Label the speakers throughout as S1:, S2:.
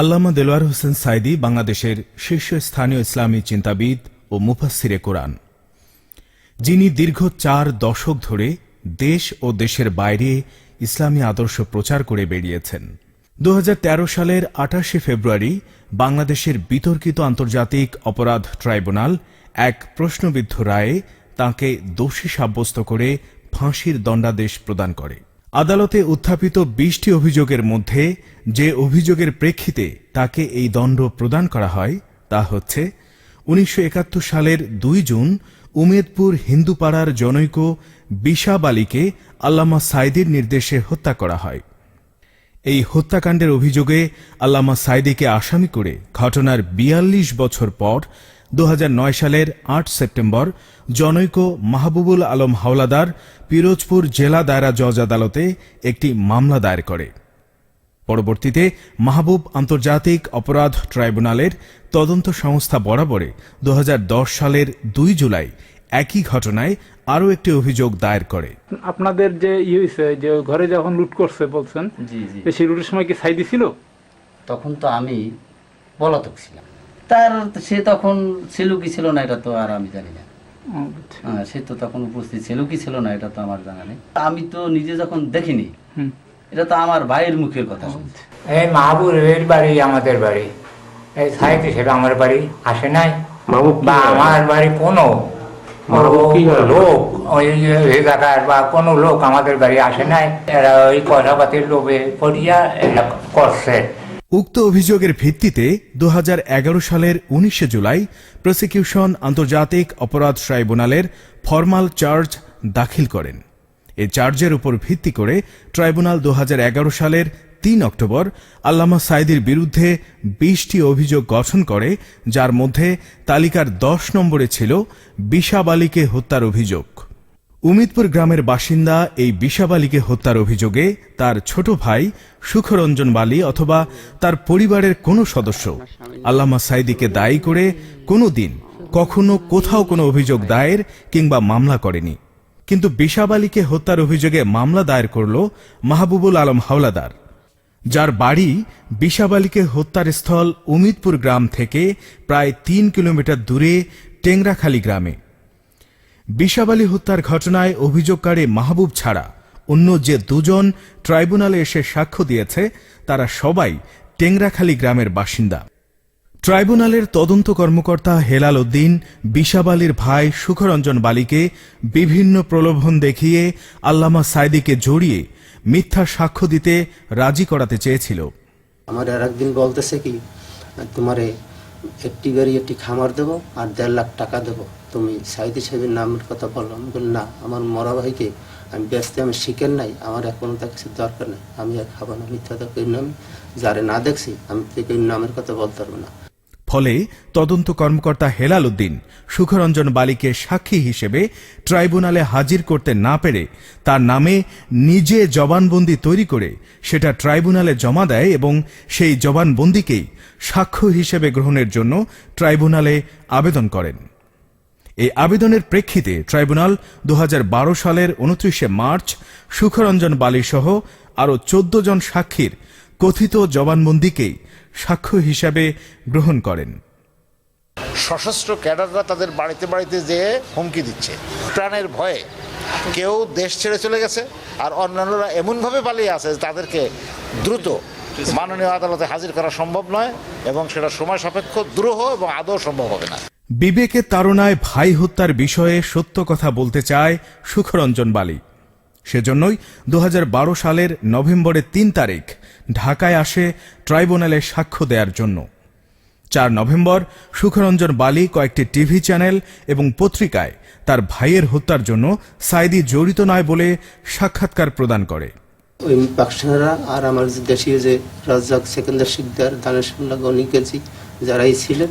S1: আল্লামা দেলোয়ার হোসেন সাইদি বাংলাদেশের শীর্ষস্থানীয় ইসলামী চিন্তাবিদ ও মুফাসিরে কোরআন। যিনি দীর্ঘ চার দশক ধরে দেশ ও দেশের বাইরে ইসলামী আদর্শ প্রচার করে বেরিয়েছেন। দু হাজার তেরো সালের আঠাশে ফেব্রুয়ারি বাংলাদেশের বিতর্কিত আন্তর্জাতিক অপরাধ ট্রাইব্যুনাল এক প্রশ্নবিদ্ধ রায়ে তাঁকে দোষী সাব্যস্ত করে ফাঁসির দণ্ডাদেশ প্রদান করে। আদালতে উত্থাপিত বিশটি অভিযোগের মধ্যে যে অভিযোগের প্রেক্ষিতে তাকে এই দণ্ড প্রদান করা হয় তা হচ্ছে, উনিশশো একাত্তর সালের দুই জুন উমেদপুর হিন্দুপাড়ার জনৈক বিশাব আলীকে আল্লামা সাইদির নির্দেশে হত্যা করা হয়। এই হত্যাকাণ্ডের অভিযোগে আল্লামা সাইদিকে আসামি করে ঘটনার বিয়াল্লিশ বছর পর দু হাজার নয় সালের আট সেপ্টেম্বর জনৈক মাহবুবুল আলম হাওলাদার পিরোজপুর জেলা দায়রা জজ আদালতে একটি মামলা দায়ের করে। পরবর্তীতে মাহবুব আন্তর্জাতিক অপরাধ ট্রাইব্যুনালের তদন্ত সংস্থা বরাবরে দু হাজার দশ সালের দুই জুলাই একই ঘটনায় আরও একটি অভিযোগ দায়ের করে।
S2: আপনাদের যে ই হয়েছে যে ঘরে যখন লুট করছে বলছেন
S3: জি জি।
S2: তো সেই লুটের সময় কি সাইদি ছিল
S3: তখন তো আমি পলাতক ছিলাম। তার সে তখন ছিল কি ছিল না এটা তো আর আমি জানি না। হ্যাঁ, সে তো তখন উপস্থিত ছিল কি ছিল না এটা তো আমার জানা নেই। আমি তো নিজে যখন দেখিনি
S2: হুম।
S3: এটা তো আমার ভাইয়ের মুখের কথা শুনছি।
S4: এই মাহবুবের বাড়ি আমাদের বাড়ি। এই সাহিত্য হিসেবে আমার বাড়ি আসে নাই। বা আমার বাড়ি কোনো? লোক ওই এলাকার বা কোনো লোক আমাদের বাড়ি আসে নাই। এরা ওই কথাপাতির লোভে পড়িয়া এটা করছে।
S1: উক্ত অভিযোগের ভিত্তিতে দু হাজার এগারো সালের উনিশে জুলাই প্রসিকিউশন আন্তর্জাতিক অপরাধ ট্রাইব্যুনালের ফরমাল চার্জ দাখিল করেন। এ চার্জের উপর ভিত্তি করে ট্রাইব্যুনাল দু হাজার এগারো সালের তিন অক্টোবর আল্লামা সাইদির বিরুদ্ধে বিশটি অভিযোগ গঠন করে, যার মধ্যে তালিকার দশ নম্বরে ছিল বিশাব আলীকে হত্যার অভিযোগ। উমিদপুর গ্রামের বাসিন্দা এই বিশাব আলীকে হত্যার অভিযোগে তার ছোট ভাই সুখরঞ্জন বালী অথবা তার পরিবারের কোনো সদস্য। আল্লামা সাইদিকে দায়ী করে কোনো দিন কখনো কোথাও কোনো অভিযোগ দায়ের কিংবা মামলা করেনি। কিন্তু বিশাব আলীকে হত্যার অভিযোগে মামলা দায়ের করল মাহবুবুল আলম হাওলাদার। যার বাড়ি বিশাব আলীকে হত্যার স্থল উমিদপুর গ্রাম থেকে প্রায় তিন কিলোমিটার দূরে টেংরাখালী গ্রামে। বিশাব আলী হত্যার ঘটনায় অভিযোগকারী মাহবুব ছাড়া অন্য যে দুজন ট্রাইব্যুনালে এসে সাক্ষ্য দিয়েছে, তারা সবাই টেংরাখালী গ্রামের বাসিন্দা। ট্রাইব্যুনালের তদন্ত কর্মকর্তা হেলাল উদ্দিন বিশাব আলীর ভাই সুখরঞ্জন বালিকে বিভিন্ন প্রলোভন দেখিয়ে আল্লামা সাইদিকে জড়িয়ে মিথ্যা সাক্ষ্য দিতে রাজি করাতে চেয়েছিল।
S5: আমার আর একদিন বলতেছে কি, তোমারে একটি গাড়ি একটি খামার দেবো আর দেড় লাখ টাকা দেবো। তুমি সাইদি সাহেবের নামের কথা বলল আমি বললাম না, আমার মরা ভাইকে আমি ব্যস্ত, আমি শিখেন নাই, আমার এখন তার কিছু দরকার নেই। আমি আর খাব না, মিথ্যা তো করি না আমি। যারে না দেখছি, আমি তো নামের কথা বলতে পারব না।
S1: ফলে তদন্ত কর্মকর্তা হেলাল উদ্দিন সুখরঞ্জন বালিকে সাক্ষী হিসেবে ট্রাইব্যুনালে হাজির করতে না পেরে তার নামে নিজে জবানবন্দি তৈরি করে সেটা ট্রাইব্যুনালে জমা দেয় এবং সেই জবানবন্দিকেই সাক্ষ্য হিসেবে গ্রহণের জন্য ট্রাইব্যুনালে আবেদন করেন। এই আবেদনের প্রেক্ষিতে ট্রাইব্যুনাল দু হাজার বারো সালের উনত্রিশে মার্চ সুখরঞ্জন বালি সহ আরও চোদ্দ জন সাক্ষীর কথিত জবানবন্দিকেই সাক্ষ্য হিসাবে গ্রহণ করেন।
S6: সশস্ত্র ক্যাডাররা তাদের বাড়িতে বাড়িতে যেয়ে হুমকি দিচ্ছে। প্রাণের ভয়ে কেউ দেশ ছেড়ে চলে গেছে আর অন্যান্যরা এমনভাবে পালিয়ে আছে তাদেরকে দ্রুত মাননীয় আদালতে হাজির করা সম্ভব নয় এবং সেটা সময় সাপেক্ষ, দ্রুহ এবং আদৌ সম্ভব হবে না।
S1: বিবেকের তারণায় ভাই হত্যার বিষয়ে সত্য কথা বলতে চায় সুখরঞ্জন বালি। সেজন্যই দু হাজার বারো সালের নভেম্বরের তিন তারিখ ঢাকায় আসে ট্রাইব্যুনালে সাক্ষ্য দেওয়ার জন্য। চার নভেম্বর সুখরঞ্জন বালি কয়েকটি টিভি চ্যানেল এবং পত্রিকায় তার ভাইয়ের হত্যার জন্য সাইদি জড়িত নয় বলে সাক্ষাৎকার প্রদান করে।
S5: ওই পাকসানরা আর আমার দেশীয় যে সেকেন্দার শিকদার যারাই ছিলেন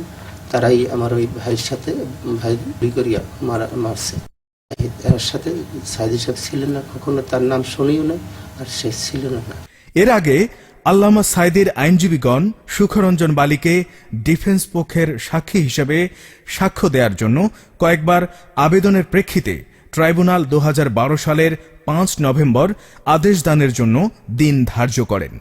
S5: তারাই আমার ওই ভাইয়ের সাথে, ভাই গুলি করিয়া মারা, মারছে। এর সাথে সাইদি সাহেব ছিলেন না, কখনো তার নাম শুনিও না আর সে ছিল না।
S1: এর আগে আল্লামা সাইদের আইনজীবীগণ সুখরঞ্জন বালিকে ডিফেন্স পক্ষের সাক্ষী হিসেবে সাক্ষ্য দেওয়ার জন্য কয়েকবার আবেদনের প্রেক্ষিতে ট্রাইব্যুনাল দু হাজার বারো সালের পাঁচ নভেম্বর আদেশ দানের জন্য দিন ধার্য করেন।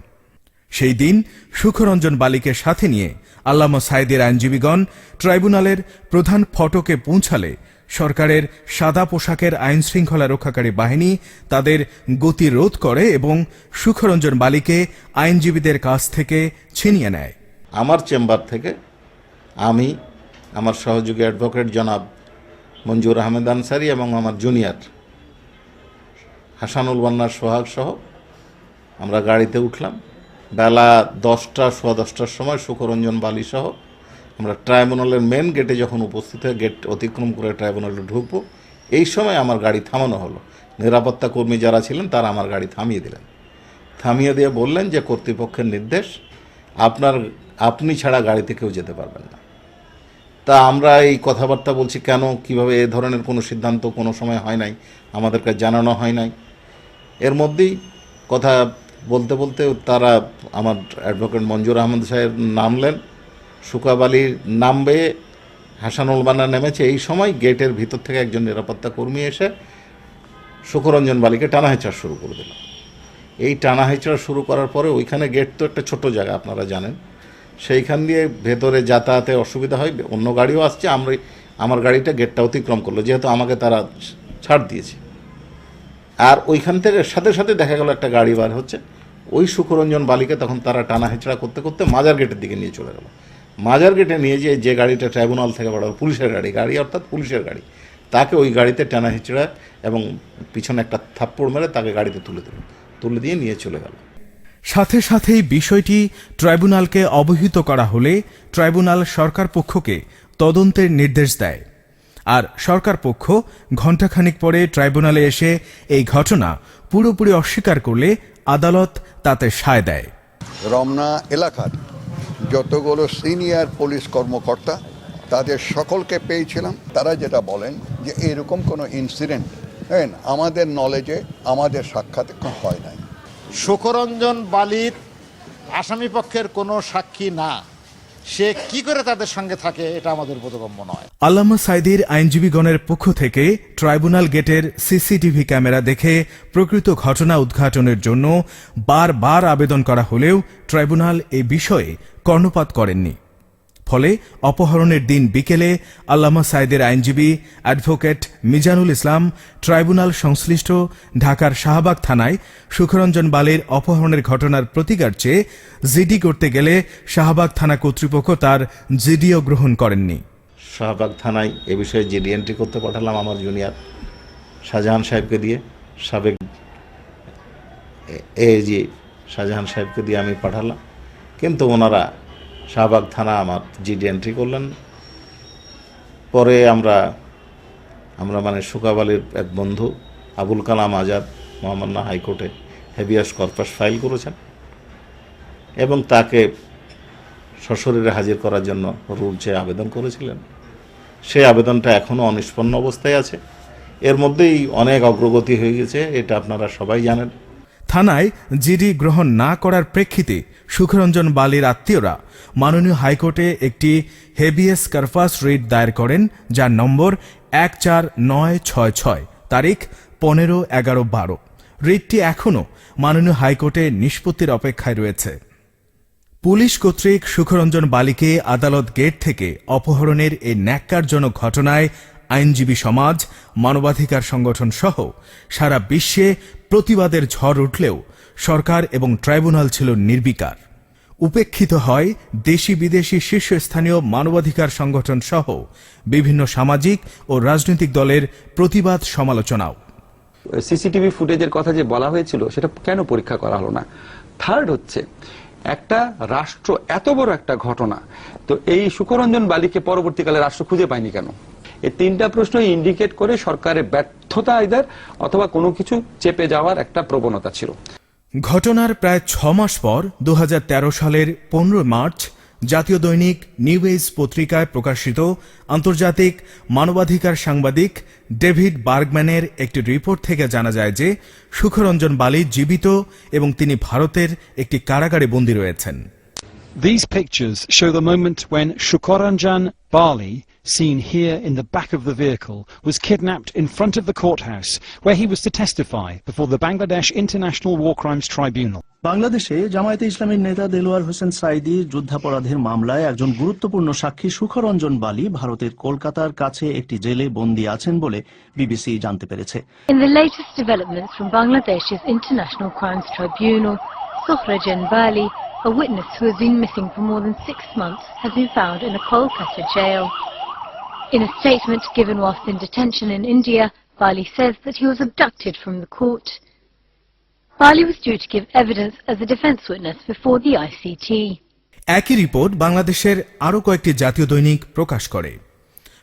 S1: সেই দিন সুখরঞ্জন বালিকে সাথে নিয়ে আল্লামা সাইদের আইনজীবীগণ ট্রাইব্যুনালের প্রধান ফটকে পৌঁছালে সরকারের সাদা পোশাকের আইন শৃঙ্খলা রক্ষাকারী বাহিনী তাদের গতি রোধ করে এবং সুখরঞ্জন বালিকে আইনজীবীদের কাছ থেকে ছিনিয়ে নেয়।
S7: আমার চেম্বার থেকে আমি, আমার সহযোগী অ্যাডভোকেট জনাব মঞ্জুর আহমেদ আনসারি এবং আমার জুনিয়র হাসানুল বান্নার সোহাগ সহ আমরা গাড়িতে উঠলাম। বেলা দশটা, সোয়া দশটার সময় সুখরঞ্জন বালি সহ আমরা ট্রাইব্যুনালের মেন গেটে যখন উপস্থিত হয়ে গেট অতিক্রম করে ট্রাইব্যুনালে ঢুকবো, এই সময় আমার গাড়ি থামানো হলো। নিরাপত্তা কর্মী যারা ছিলেন, তারা আমার গাড়ি থামিয়ে দিলেন। থামিয়ে দিয়ে বললেন যে, কর্তৃপক্ষের নির্দেশ, আপনার, আপনি ছাড়া গাড়িতে কেউ যেতে পারবেন না। তা আমরা এই কথাবার্তা বলছি, কেন, কীভাবে এ ধরনের কোনো সিদ্ধান্ত কোনো সময় হয় নাই, আমাদেরকে জানানো হয় নাই। এর মধ্যেই কথা বলতে বলতে তারা আমার অ্যাডভোকেট মঞ্জুর আহমদ সাহেব নামলেন। সুকাব সুকাবালির নামবে হাসানুল বান্না নেমেছে। এই সময় গেটের ভিতর থেকে একজন নিরাপত্তা কর্মী এসে সুখরঞ্জন বালিকে টানা হেঁচড়া শুরু করে দিল। এই টানা হেঁচড়া শুরু করার পরে ওইখানে গেট তো একটা ছোট জায়গা, আপনারা জানেন। সেইখান দিয়ে ভেতরে যাতায়াতে অসুবিধা হয়, অন্য গাড়িও আসছে, আমরা আমার গাড়িটা গেটটা অতিক্রম করল, যেহেতু আমাকে তারা ছাড় দিয়েছে। আর ওইখান থেকে সাথে সাথে দেখা গেল একটা গাড়ি বার হচ্ছে। ওই সুখরঞ্জন বালিকে তখন তারা টানা হেঁচড়া করতে করতে মাজার গেটের দিকে নিয়ে চলে গেল। মাজার গেটে নিয়ে যেয়ে যে গাড়িটা ট্রাইব্যুনাল থেকে বড় পুলিশের গাড়ি গাড়ি অর্থাৎ পুলিশের গাড়ি। তাকে ওই গাড়িতে টানা হেঁচড়া এবং পিছনে একটা থাপ্পড় মেরে তাকে গাড়িতে তুলে দিল, তুলে দিয়ে নিয়ে চলে গেল।
S1: সাথে সাথেই বিষয়টি ট্রাইব্যুনালকে অবহিত করা হলে ট্রাইব্যুনাল সরকার পক্ষকে তদন্তের নির্দেশ দেয়। আর সরকার পক্ষ ঘণ্টাখানিক পরে ট্রাইব্যুনালে এসে এই ঘটনা পুরোপুরি অস্বীকার করলে আদালত তাতে সায় দেয়।
S8: রমনা এলাকার যতগুলো সিনিয়র পুলিশ কর্মকর্তা তাদের সকলকে পেয়েছিলাম। তারা যেটা বলেন যে এরকম কোনো ইনসিডেন্ট হ্যাঁ আমাদের নলেজে আমাদের সাক্ষাৎ হয় নাই।
S6: সুকরঞ্জন বালির আসামিপক্ষের কোনো সাক্ষী না। সে কি করে তাদের সঙ্গে থাকে, এটা আমাদের বোধগম্য নয়।
S1: আল্লামা সাইদির আইনজীবীগণের পক্ষ থেকে ট্রাইব্যুনাল গেটের সিসিটিভি ক্যামেরা দেখে প্রকৃত ঘটনা উদ্ঘাটনের জন্য বারবার আবেদন করা হলেও ট্রাইব্যুনাল এ বিষয়ে কর্ণপাত করেননি। ফলে অপহরণের দিন বিকেলে আল্লামা সাইদের আইনজীবী অ্যাডভোকেট মিজানুল ইসলাম ট্রাইব্যুনাল সংশ্লিষ্ট ঢাকার শাহবাগ থানায় সুখরঞ্জন বালির অপহরণের ঘটনার প্রতিকার চেয়ে জিডি করতে গেলে শাহবাগ থানা কর্তৃপক্ষ তার জিডিও গ্রহণ করেননি।
S7: শাহবাগ থানায় এ বিষয়ে জিডি এন্ট্রি করতে পাঠালাম আমার জুনিয়র শাহজাহান সাহেবকে দিয়ে। সাবেক এজি শাহজাহান সাহেবকে দিয়ে আমি পাঠালাম। কিন্তু ওনারা শাহবাগ থানা আমার জিডি এন্ট্রি করলেন। পরে আমরা আমরা মানে সুকাবালির এক বন্ধু, আবুল কালাম আজাদ মহামান্না হাইকোর্টে হেভিয়াস কর্পাস ফাইল করেছেন এবং তাকে সশরীরে হাজির করার জন্য রুল চেয়ে আবেদন করেছিলেন, সেই আবেদনটা এখনও অনিষ্পন্ন অবস্থায় আছে। এর মধ্যেই অনেক অগ্রগতি হয়ে গেছে, এটা আপনারা সবাই জানেন।
S1: থানায় জিডি গ্রহণ না করার প্রেক্ষিতে সুখরঞ্জন বালির আত্মীয়রা মাননীয় হাইকোর্টে একটি হেবিয়াস কারফাস রিট দায়ের করেন, যার নম্বর এক চার নয় ছয় ছয়, তারিখ পনেরো এগারো বারো। রিটটি এখনও মাননীয় হাইকোর্টে নিষ্পত্তির অপেক্ষায় রয়েছে। পুলিশ কর্তৃক সুখরঞ্জন বালিকে আদালত গেট থেকে অপহরণের এই ন্যাক্কারজনক ঘটনায় আইনজীবী সমাজ, মানবাধিকার সংগঠন সহ সারা বিশ্বে প্রতিবাদের ঝড় উঠলেও সরকার এবং ট্রাইব্যুনাল ছিল নির্বিকার। উপেক্ষিত হয় দেশি বিদেশি শীর্ষস্থানীয় মানবাধিকার সংগঠন সহ বিভিন্ন সামাজিক ও রাজনৈতিক দলের প্রতিবাদ সমালোচনাও।
S9: সিসিটিভি ফুটেজের কথা যে বলা হয়েছিল, সেটা কেন পরীক্ষা করা হলো না? থার্ড হচ্ছে, একটা রাষ্ট্র এত বড় একটা ঘটনা, তো এই সুখরঞ্জন বালিকে পরবর্তীকালে রাষ্ট্র খুঁজে পায়নি কেন? এই তিনটা প্রশ্ন ইন্ডিকেট করে সরকারের ব্যর্থতা আইদার অথবা কোনো কিছু চেপে যাওয়ার একটা প্রবণতা ছিল।
S1: ঘটনার প্রায় ছ মাস পর দু হাজার তেরো সালের পনেরো মার্চ জাতীয় দৈনিক নিউ এজ পত্রিকায় প্রকাশিত আন্তর্জাতিক মানবাধিকার সাংবাদিক ডেভিড বার্গম্যানের একটি রিপোর্ট থেকে জানা যায় যে সুখরঞ্জন বালি জীবিত এবং তিনি ভারতের একটি কারাগারে বন্দী রয়েছেন।
S10: These pictures show the moment when Shukoranjan Bali seen here in the back of the vehicle, was kidnapped in front of the courthouse where he was to testify before the Bangladesh International War Crimes Tribunal.
S11: বাংলাদেশে জামায়াতে ইসলামীর নেতা দেলোয়ার হোসেন সাইদির যুদ্ধাপরাধের মামলায় একজন গুরুত্বপূর্ণ সাক্ষী সুখরঞ্জন বালি ভারতের কলকাতার কাছে একটি জেলে বন্দী আছেন বলে বিবিসি জানতে পেরেছে
S12: In the latest developments from Bangladesh's International Crimes Tribunal, Suhrajan Bali, a witness who has been missing for more than six months, has been found in a Kolkata jail. In a statement given whilst in detention in India, Bali says that he was abducted from the court. Bali was due to give evidence as a defence witness before the ICT.
S1: একই report বাংলাদেশের আরও কয়েকটি জাতীয় দৈনিক প্রকাশ করে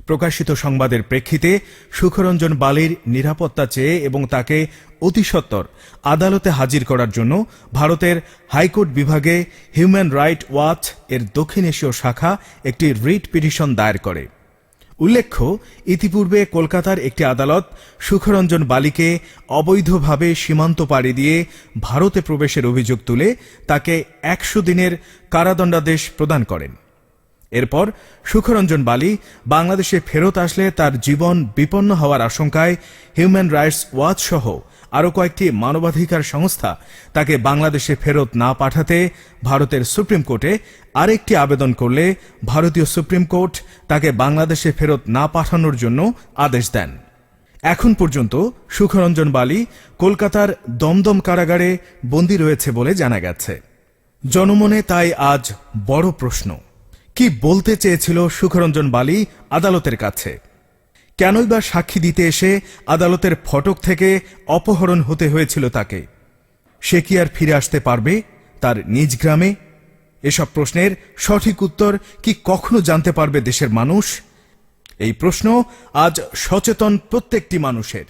S1: প্রকাশিত সংবাদের প্রেক্ষিতে সুখরঞ্জন বালির নিরাপত্তা চেয়ে এবং তাকে অতিসত্বর আদালতে হাজির করার জন্য ভারতের হাইকোর্ট বিভাগে হিউম্যান রাইট ওয়াচ এর দক্ষিণ এশীয় শাখা একটি রিট পিটিশন দায়ের করে উল্লেখ্য, ইতিপূর্বে কলকাতার একটি আদালত সুখরঞ্জন বালিকে অবৈধভাবে সীমান্ত পাড়ি দিয়ে ভারতে প্রবেশের অভিযোগ তুলে তাকে একশো দিনের কারাদণ্ডাদেশ প্রদান করেন। এরপর সুখরঞ্জন বালি বাংলাদেশে ফেরত আসলে তার জীবন বিপন্ন হওয়ার আশঙ্কায় হিউম্যান রাইটস ওয়াচ সহ আরও কয়েকটি মানবাধিকার সংস্থা তাকে বাংলাদেশে ফেরত না পাঠাতে ভারতের সুপ্রিম কোর্টে আরেকটি আবেদন করলে ভারতীয় সুপ্রিম কোর্ট তাকে বাংলাদেশে ফেরত না পাঠানোর জন্য আদেশ দেন। এখন পর্যন্ত সুখরঞ্জন বালি কলকাতার দমদম কারাগারে বন্দী রয়েছে বলে জানা গেছে। জনমনে তাই আজ বড় প্রশ্ন। কি বলতে চেয়েছিল সুখরঞ্জন বালি আদালতের কাছে? কেনই বা সাক্ষী দিতে এসে আদালতের ফটক থেকে অপহরণ হতে হয়েছিল তাকে? সে কি আর ফিরে আসতে পারবে? তার নিজ গ্রামে? এসব প্রশ্নের সঠিক উত্তর কি কখনো জানতে পারবে দেশের মানুষ? এই প্রশ্ন আজ সচেতন প্রত্যেকটি মানুষের।